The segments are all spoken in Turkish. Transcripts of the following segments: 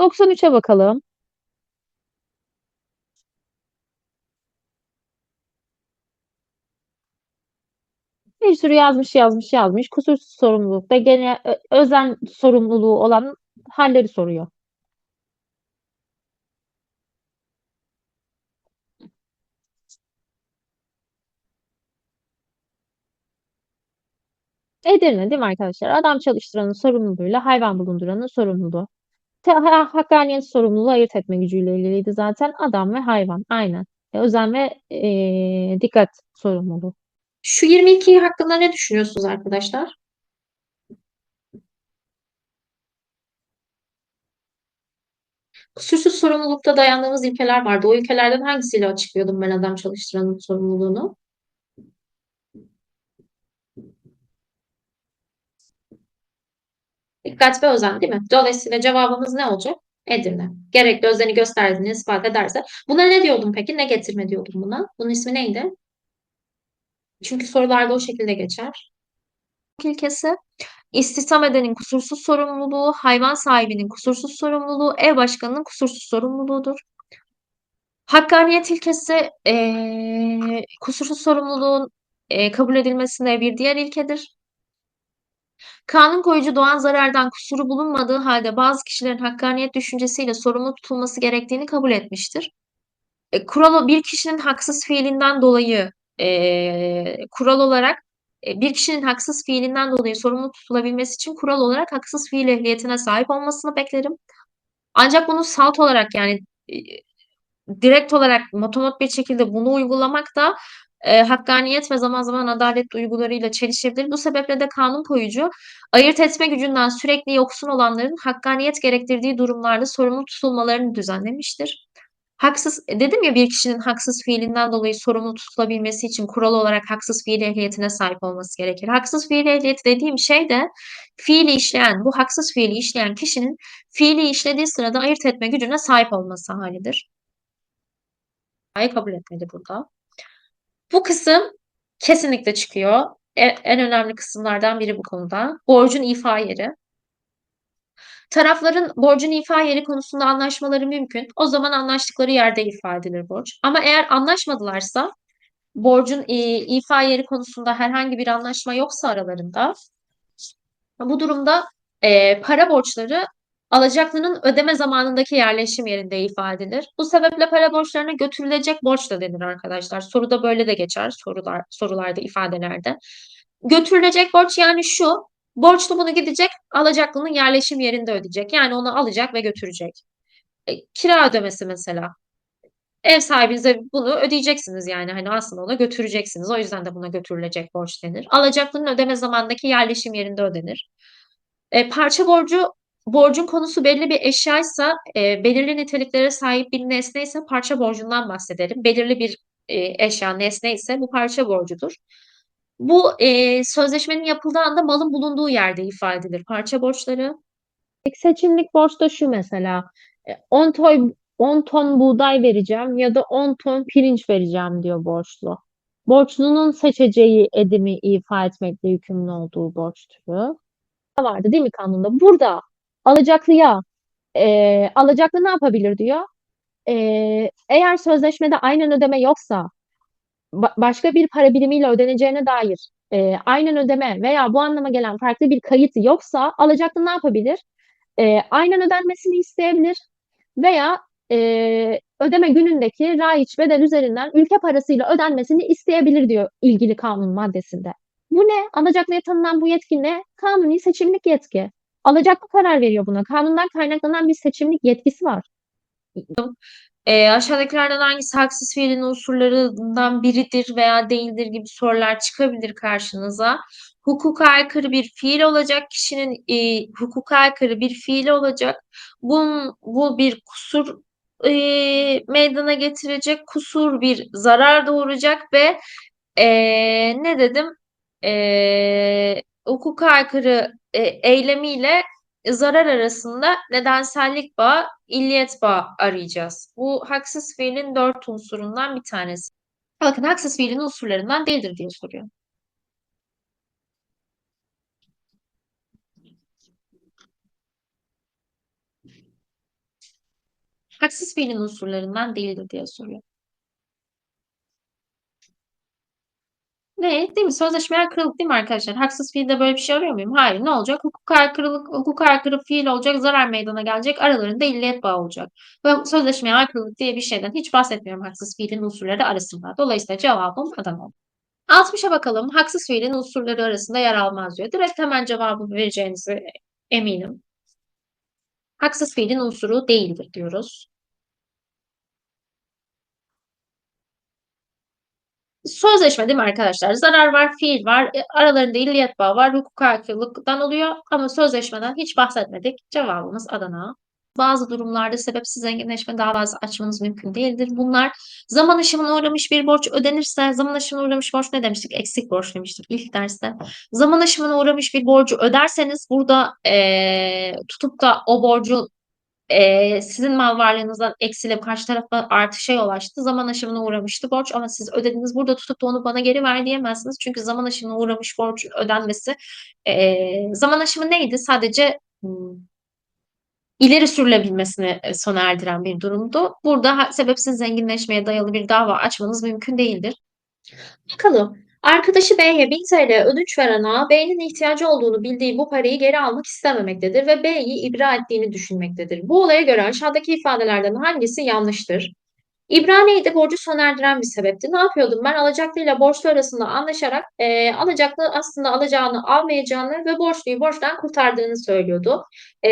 93'e bakalım. Bir sürü yazmış yazmış yazmış. Kusursuz sorumluluk ve gene özen sorumluluğu olan halleri soruyor. Edirne değil mi arkadaşlar? Adam çalıştıranın sorumluluğuyla hayvan bulunduranın sorumluluğu. Te- ha- Hakkaniyet sorumluluğu ayırt etme gücüyle ilgiliydi zaten. Adam ve hayvan. Aynen. E, Özen ve e, dikkat sorumluluğu. Şu 22 hakkında ne düşünüyorsunuz arkadaşlar? Kusursuz sorumlulukta dayandığımız ilkeler vardı. O ilkelerden hangisiyle açıklıyordum ben adam çalıştıranın sorumluluğunu? Dikkat ve özen değil mi? Dolayısıyla cevabımız ne olacak? Edirne. Gerekli özeni gösterdiğini ispat ederse. Buna ne diyordum peki? Ne getirme diyordum buna? Bunun ismi neydi? Çünkü sorularda o şekilde geçer. İlkesi İstihdam edenin kusursuz sorumluluğu, hayvan sahibinin kusursuz sorumluluğu, ev başkanının kusursuz sorumluluğudur. Hakkaniyet ilkesi eee, kusursuz sorumluluğun eee, kabul edilmesinde bir diğer ilkedir. Kanun koyucu doğan zarardan kusuru bulunmadığı halde bazı kişilerin hakkaniyet düşüncesiyle sorumlu tutulması gerektiğini kabul etmiştir. E, kural bir kişinin haksız fiilinden dolayı e, kural olarak e, bir kişinin haksız fiilinden dolayı sorumlu tutulabilmesi için kural olarak haksız fiil ehliyetine sahip olmasını beklerim. Ancak bunu salt olarak yani e, direkt olarak motomot bir şekilde bunu uygulamak da e, hakkaniyet ve zaman zaman adalet duygularıyla çelişebilir. Bu sebeple de kanun koyucu ayırt etme gücünden sürekli yoksun olanların hakkaniyet gerektirdiği durumlarda sorumlu tutulmalarını düzenlemiştir. Haksız dedim ya bir kişinin haksız fiilinden dolayı sorumlu tutulabilmesi için kural olarak haksız fiil ehliyetine sahip olması gerekir. Haksız fiil ehliyeti dediğim şey de fiili işleyen, bu haksız fiili işleyen kişinin fiili işlediği sırada ayırt etme gücüne sahip olması halidir. Kabul etmedi burada. Bu kısım kesinlikle çıkıyor. E- en önemli kısımlardan biri bu konuda. Borcun ifa yeri. Tarafların borcun ifa yeri konusunda anlaşmaları mümkün. O zaman anlaştıkları yerde ifa edilir borç. Ama eğer anlaşmadılarsa borcun e, ifa yeri konusunda herhangi bir anlaşma yoksa aralarında bu durumda e, para borçları alacaklının ödeme zamanındaki yerleşim yerinde ifade edilir. Bu sebeple para borçlarına götürülecek borç da denir arkadaşlar. Soruda böyle de geçer sorular sorularda ifadelerde. Götürülecek borç yani şu borçlu bunu gidecek alacaklının yerleşim yerinde ödeyecek. Yani onu alacak ve götürecek. E, kira ödemesi mesela. Ev sahibinize bunu ödeyeceksiniz yani hani aslında ona götüreceksiniz. O yüzden de buna götürülecek borç denir. Alacaklının ödeme zamandaki yerleşim yerinde ödenir. E, parça borcu borcun konusu belli bir eşyaysa, e, belirli niteliklere sahip bir nesne ise parça borcundan bahsedelim. Belirli bir e, eşya, nesne ise bu parça borcudur. Bu e, sözleşmenin yapıldığı anda malın bulunduğu yerde ifade edilir. Parça borçları. Seçimlik borç da şu mesela. e, 10 ton, 10 ton buğday vereceğim ya da 10 ton pirinç vereceğim diyor borçlu. Borçlunun seçeceği edimi ifa etmekle yükümlü olduğu borç türü. Vardı değil mi kanunda? Burada alacaklıya e, alacaklı ne yapabilir diyor. E, eğer sözleşmede aynen ödeme yoksa ba- başka bir para birimiyle ödeneceğine dair e, aynen ödeme veya bu anlama gelen farklı bir kayıt yoksa alacaklı ne yapabilir? E, aynen ödenmesini isteyebilir veya e, ödeme günündeki raiç bedel üzerinden ülke parasıyla ödenmesini isteyebilir diyor ilgili kanun maddesinde. Bu ne? Alacaklıya tanınan bu yetki ne? Kanuni seçimlik yetki. Alacaklı karar veriyor buna. Kanundan kaynaklanan bir seçimlik yetkisi var. E, aşağıdakilerden hangisi haksız fiilin unsurlarından biridir veya değildir gibi sorular çıkabilir karşınıza. Hukuka aykırı bir fiil olacak, kişinin e, hukuka aykırı bir fiili olacak. Bunun, bu bir kusur e, meydana getirecek, kusur bir zarar doğuracak ve e, ne dedim? E, hukuka aykırı e, eylemiyle zarar arasında nedensellik bağı, illiyet bağı arayacağız. Bu haksız fiilin dört unsurundan bir tanesi. Bakın haksız fiilin unsurlarından değildir diye soruyor. haksız fiilin unsurlarından değildir diye soruyor. Ne? Değil mi? Sözleşmeye aykırılık değil mi arkadaşlar? Haksız fiilde böyle bir şey arıyor muyum? Hayır. Ne olacak? Hukuka aykırılık, hukuka aykırı fiil olacak, zarar meydana gelecek, aralarında illiyet bağı olacak. Ve sözleşmeye aykırılık diye bir şeyden hiç bahsetmiyorum haksız fiilin unsurları arasında. Dolayısıyla cevabım Adana oldu. 60'a bakalım. Haksız fiilin unsurları arasında yer almaz diyor. Direkt hemen cevabı vereceğinizi eminim. Haksız fiilin unsuru değildir diyoruz. Sözleşme değil mi arkadaşlar? Zarar var, fiil var, e, aralarında illiyet bağı var, hukuk aykırılıktan oluyor ama sözleşmeden hiç bahsetmedik. Cevabımız Adana. Bazı durumlarda sebepsiz zenginleşme davası açmanız mümkün değildir. Bunlar zaman aşımına uğramış bir borç ödenirse, zaman aşımına uğramış borç ne demiştik? Eksik borç demiştik ilk derste. Zaman aşımına uğramış bir borcu öderseniz burada eee, tutup da o borcu eee, sizin mal varlığınızdan eksilip karşı tarafa artışa yol açtı. Zaman aşımına uğramıştı borç ama siz ödediniz. Burada tutup da onu bana geri ver diyemezsiniz. Çünkü zaman aşımına uğramış borç ödenmesi eee, zaman aşımı neydi? Sadece hmm, ileri sürülebilmesini e, sona erdiren bir durumdu. Burada sebepsiz zenginleşmeye dayalı bir dava açmanız mümkün değildir. Bakalım. Arkadaşı B'ye 1000 TL ödünç veren A, B'nin ihtiyacı olduğunu bildiği bu parayı geri almak istememektedir ve B'yi ibra ettiğini düşünmektedir. Bu olaya göre aşağıdaki ifadelerden hangisi yanlıştır? İbra neydi? Borcu sona erdiren bir sebepti. Ne yapıyordum ben? Alacaklı ile borçlu arasında anlaşarak e, alacaklı aslında alacağını almayacağını ve borçluyu borçtan kurtardığını söylüyordu. E,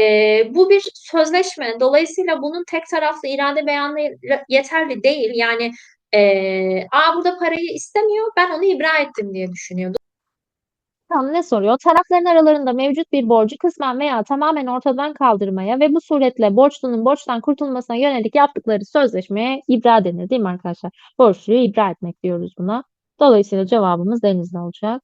bu bir sözleşme. Dolayısıyla bunun tek taraflı irade beyanı yeterli değil. Yani e, A burada parayı istemiyor, ben onu ibra ettim diye düşünüyordu. Tamam, ne soruyor? Tarafların aralarında mevcut bir borcu kısmen veya tamamen ortadan kaldırmaya ve bu suretle borçlunun borçtan kurtulmasına yönelik yaptıkları sözleşmeye ibra denir değil mi arkadaşlar? Borçluyu ibra etmek diyoruz buna. Dolayısıyla cevabımız denizli olacak.